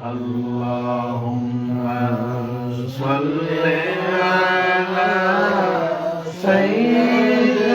اللهم صل على سيدنا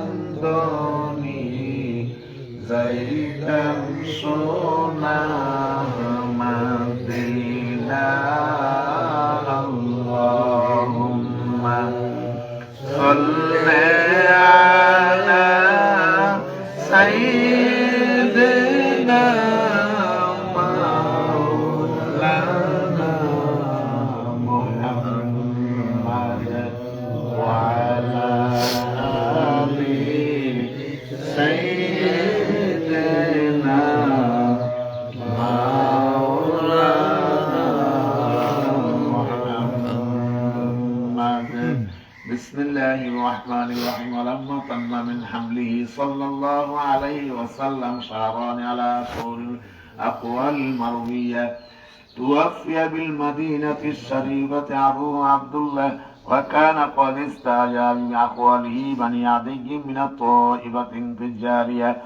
হইতাম দনি যাইতাম সোনা মদিনা আল্লাহুম্মা সাল্লি شهران على طول الأقوال المروية. توفي بالمدينة الشريفة أبوه عبد الله وكان قد استاجر بأخواله بني عدي من الطائفة في الجارية.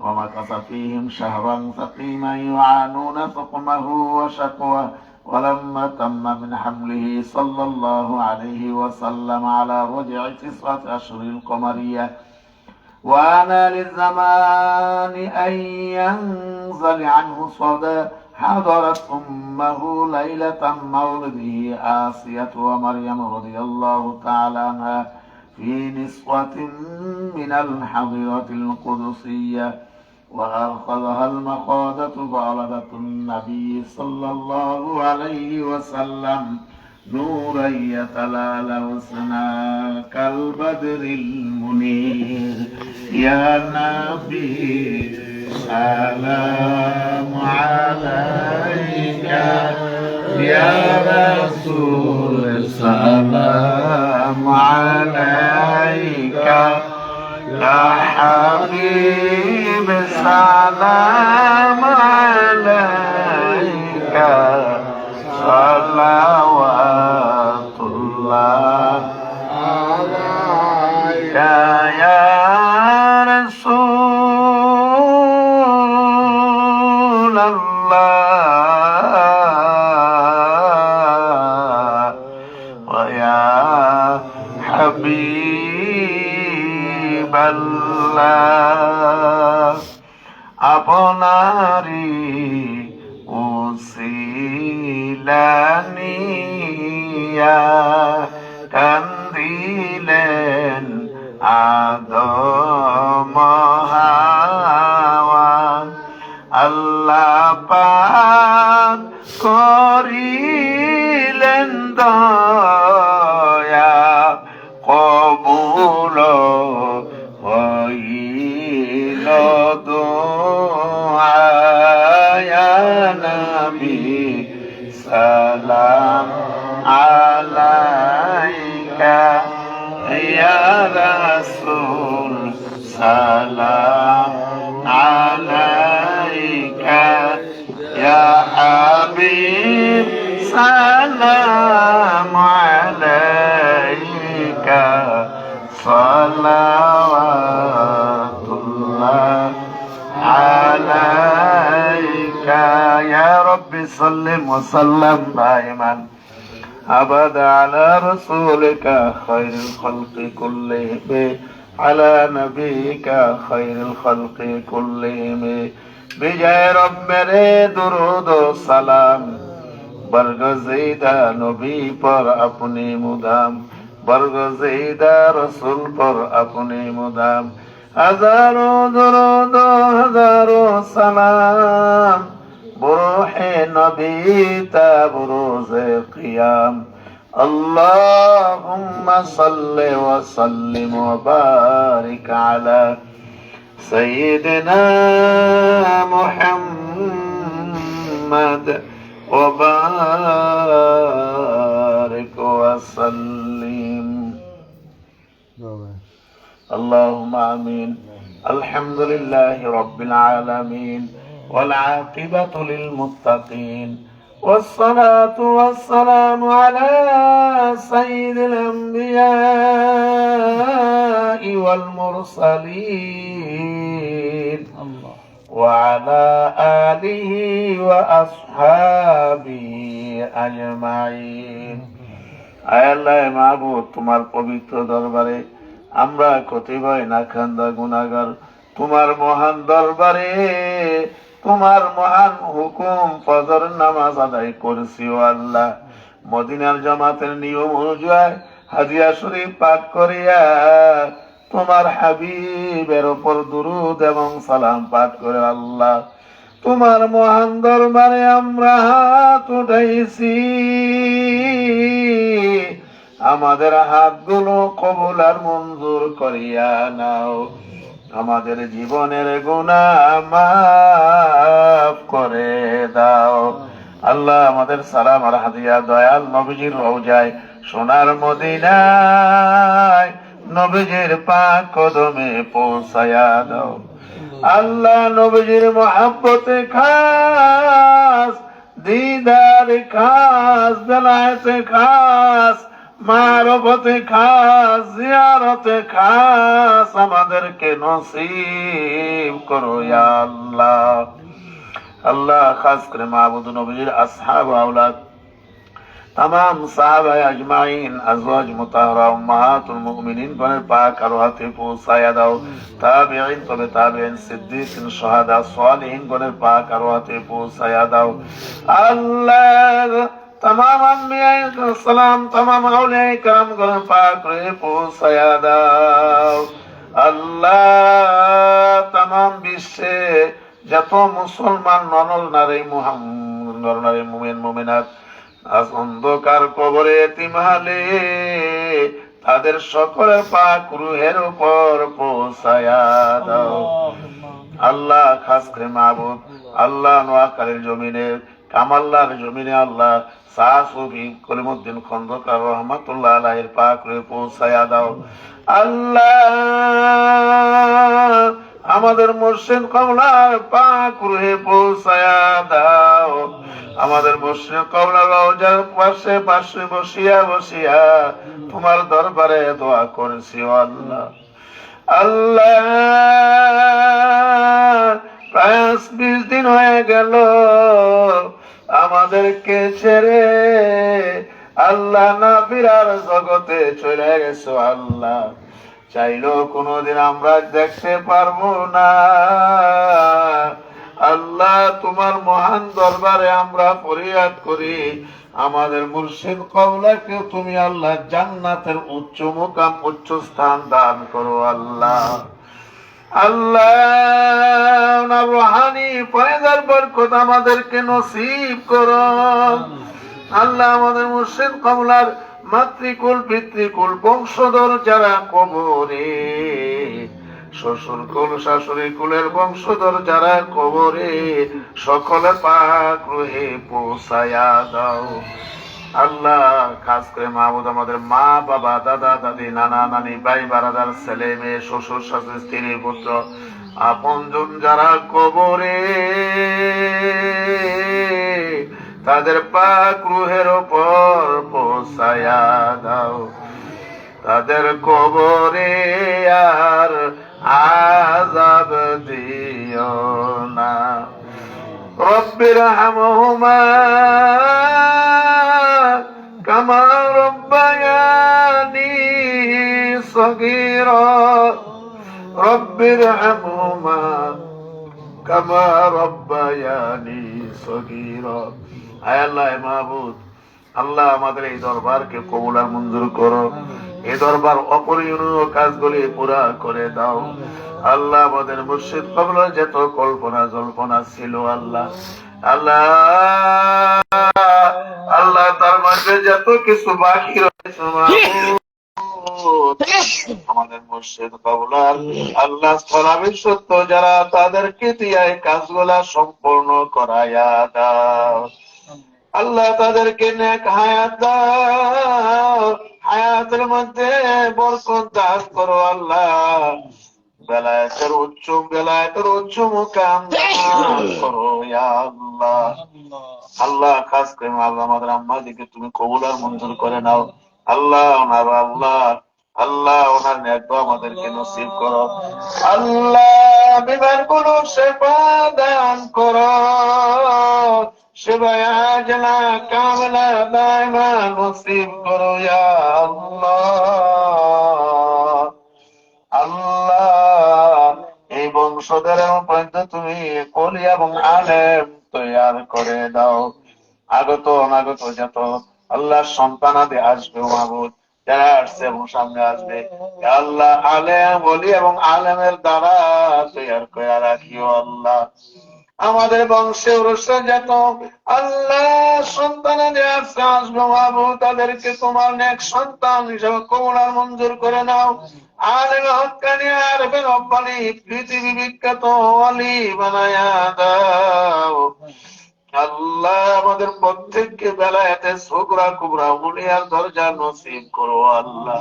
ومكث فيهم شهرا سقيما يعانون سقمه وشقوه ولما تم من حمله صلى الله عليه وسلم على رجع تسعة أشهر القمرية. وأنا للزمان أن ينزل عنه صدى حضرت أمه ليلة مولده آسية ومريم رضي الله تعالى عنها في نسوة من الحضرة القدسية وأخذها المخاضة فولدت النبي صلى الله عليه وسلم نورا يتلالى حسنا كالبدر المنير. يا نبي سلام عليك. يا رسول سلام عليك. يا حبيب سلام عليك পাল্লা আপনারি উসিলানিয়া কান্দিলেন আদম হাওয়া। আল্লাহ পাক করিলেন দা صل وسلم دائما أبدا على رسولك خير الخلق كلهم على نبيك خير الخلق كلهم بجاي رب میرے درود و سلام برگزیدہ نبی پر اپنی مدام برگزیدہ رسول پر اپنی مدام ہزاروں درود و ہزاروں سلام بروح نبي بروز قيام اللهم صل وسلم وبارك على سيدنا محمد وبارك وسلم. اللهم امين الحمد لله رب العالمين والعاقبة للمتقين والصلاة والسلام على سيد الأنبياء والمرسلين وعلى آله وأصحابه أجمعين আয় আল্লাহ মাহবুব তোমার পবিত্র দরবারে আমরা কতিপয় না খান্দা গুনাগার তোমার মহান দরবারে তোমার মহান হুকুম ফজর নামাজ আদায় করছি ও আল্লাহ। মদিনার জামাতের নিয়ম অনুযায়ী হাজিয়া শরীফ পাঠ করিয়া তোমার হাবিবের ওপর দুরুদ এবং সালাম পাঠ করে আল্লাহ। তোমার মহান দরবারে আমরা হাত উঠাইছি। আমাদের হাতগুলো কবুল আর মঞ্জুর করিয়া নাও। আমাদের জীবনের গুণা মাফ করে দাও। আল্লাহ আমাদের সালাম আর হাদিয়া দয়াল নবীজির রওজায় সোনার মদিনায় নবীজির পাক কদমে পৌঁছায়া দাও। আল্লাহ নবীজির মহাব্বতে খাস, দিদার খাস বেলায়েতে খাস মারফতে খাস খাস, আমাদেরকে নসিব করো আল্লাহ। আল্লাহ খাস করে মাহবুদ নবীর আসহাব আওলাদ। তাম সাহাবাই আজমাইন, আজওয়াজ মুতাহরা, উম্মাহাতুল মুমিনিন পাক হাতে পৌঁছায়া দাও। তাবেইন তবে তাবেইন সিদ্দিকিন পাক হাতে পৌঁছায়া দাও। আল্লাহ तमाम সালাম सलाम কাম औलिया करम गण দাও আল্লাহ বিশ্বে যত মুসলমান নরল নারী মুহাম্মদ নারী মুমিন মুমিনাত অন্ধকার কবরে তিমালে তাদের সকলের পাক রুহের উপর পৌঁছায়া দাও আল্লাহ খাস করে মাহবুব আল্লাহ নোয়াখালীর জমিনের কামাল্লার জমিনে আল্লাহ শাহ সফি কলিমুদ্দিন খন্দকার রহমতুল্লাহ আলাহের পাক রুহে পৌঁছায়া দাও। আল্লাহ আমাদের মুর্শিদ কমলার পাক রুহে পৌঁছায়া দাও। আমাদের মুর্শিদ কমলার রওজার পাশে পাশে বসিয়া বসিয়া তোমার দরবারে দোয়া করেছি আল্লাহ। আল্লাহ প্রায় বিশ দিন হয়ে গেল। আমাদেরকে ছেড়ে আল্লাহ না ফিরার জগতে চলে গেছো আল্লাহ। চাইলেও কোনোদিন আমরা দেখতে পারব না। আল্লাহ তোমার মহান দরবারে আমরা ফরিয়াদ করি। আমাদের মুর্শিদ কবলাকে তুমি আল্লাহ জান্নাতের উচ্চ মুকাম, উচ্চ স্থান দান করো আল্লাহ। আল্লাহ রোহানি ফয়েদার বরকত আমাদেরকে নসিব করো। আল্লাহ আমাদের মুর্শিদ কমলার মাতৃকুল পিতৃকুল বংশধর যারা কবরে শ্বশুর কুল শাশুড়ি কুলের বংশধর যারা কবরে সকলে পাক রুহে পৌঁছায়া দাও। আল্লাহ, খাস করে মাহবুদ আমাদের মা, বাবা, দাদা, দাদি, নানা, নানি, ভাই, বারাদার ছেলে, মেয়ে, শ্বশুর, শাশুড়ি, স্ত্রী, পুত্র আপনজন যারা কবরে, তাদের পাক রুহের ওপর পৌঁছায়া দাও। তাদের কবরে আর আজাব দিও না। রব্বির হামহুমা কামা রব্বায়ানি সগীরা রব্বির হামহুমা কামা রব্বায়ানি সগীরা আয় আল্লাহ মাহবুদ আল্লাহ আমাদের এই দরবারকে কবুল আর মঞ্জুর করো। এই দরবার অপরিণীয় কাজগুলি পুরা করে দাও। আল্লাহ আমাদের মুর্শিদ কবলার যত কল্পনা জল্পনা ছিল আল্লাহ আল্লাহ। কবলার আল্লাহ স্থলাবি সত্য যারা তাদেরকে দিয়ে কাজগুলা সম্পূর্ণ করাইয়া দাও আল্লাহ তাদেরকে নেক হায়াত দাও হায়াতের মধ্যে বরকত দান করো আল্লাহ বেলায়েতের উচ্চ বেলায়েতের উচ্চ মুকাম। আল্লাহ আল্লাহ খাস করে আল্লাহ আমাদের আম্মাদিকে তুমি কবুল মঞ্জুর করে নাও। আল্লাহ, ওনার আল্লাহ আল্লাহ, ওনার ন্যায় আমাদেরকে নসিব করো। আল্লাহ বিমানগুলো সেবা দান করো। সেবায় আজলা কামলা দায়মা নসিব করো আল্লাহ। বংশধর পর্যন্ত তুমি কলি এবং আলেম তৈয়ার করে দাও। আগত, অনাগত যত আল্লাহ সন্তান আদি আসবে মাহবুদ যারা আসছে এবং সামনে আসবে আল্লাহ আলেম বলি এবং আলেমের দ্বারা তৈয়ার করে আল্লাহ। আমাদের বংশে উরসে যেত আল্লাহ সন্তান আসবে তাদেরকে তোমার নেক সন্তান হিসেবে কবুলার মঞ্জুর করে নাও। হকানি পৃথিবী বিখ্যাত বানায়া দাও। আল্লাহ আমাদের প্রত্যেককে সুকরা কুবরা দরজা নসিব করো, আল্লাহ।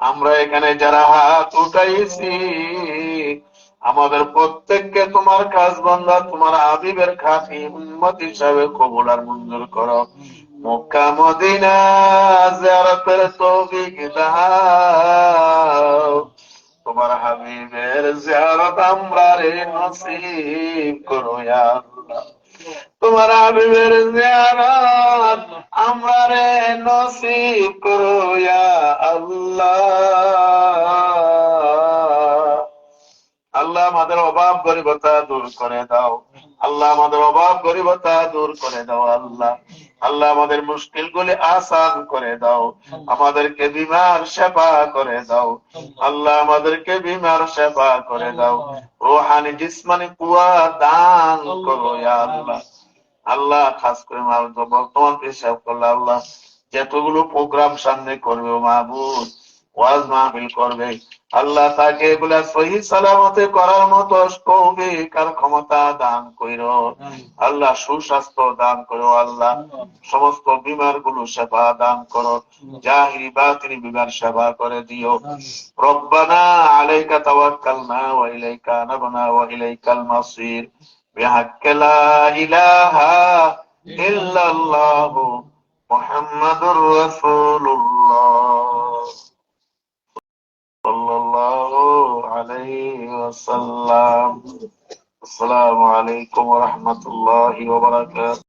আমরা এখানে যারা হাত উঠাইছি, আমাদের প্রত্যেককে তোমার কাজ বান্দা, তোমার আবিবের খাতি উম্মত হিসাবে কবুল আর মঞ্জুর করো। মক্কা মদিনা জিয়ারতের তৌফিক দাও। তোমার হাবিবের জিয়ারত আমরা রে নসিব করো ইয়া আল্লাহ। তোমার হাবিবের জিয়ারত আমরা রে নসিব করো ইয়া আল্লাহ। আল্লাহ আমাদের অভাব গরিবতা দূর করে দাও। আল্লাহ আমাদের অভাব, গরিবতা দূর করে দাও আল্লাহ। আল্লাহ আমাদের মুশকিল গুলি আসান করে দাও। আমাদেরকে বিমার সেবা করে দাও। আল্লাহ আমাদেরকে বিমার সেবা করে দাও। রোহানি জিসমানি কুয়া দান করো আল্লাহ। আল্লাহ, খাস করে বর্তমান পেশাব করলে আল্লাহ, যতগুলো প্রোগ্রাম সামনে করবে মাহবুদ ওয়াজ মাহফিল করবে। আল্লাহ তাকে এগুলা সহি সালামতে করার মতো কৌভিক আর ক্ষমতা দান কইর। আল্লাহ সুস্বাস্থ্য দান করো আল্লাহ সমস্ত বিমারগুলো সেবা দান করো। জাহিরি বা তিনি বিমার সেবা করে দিও। রব্বানা আলাইকা তাওয়াক্কালনা ওয়া ইলাইকা নাবনা ওয়া ইলাইকাল মাসির। বিহাক্কি লা ইলাহা ইল্লাল্লাহু মুহাম্মাদুর রাসূলুল্লাহ عليه وسلم. السلام عليكم ورحمة الله وبركاته.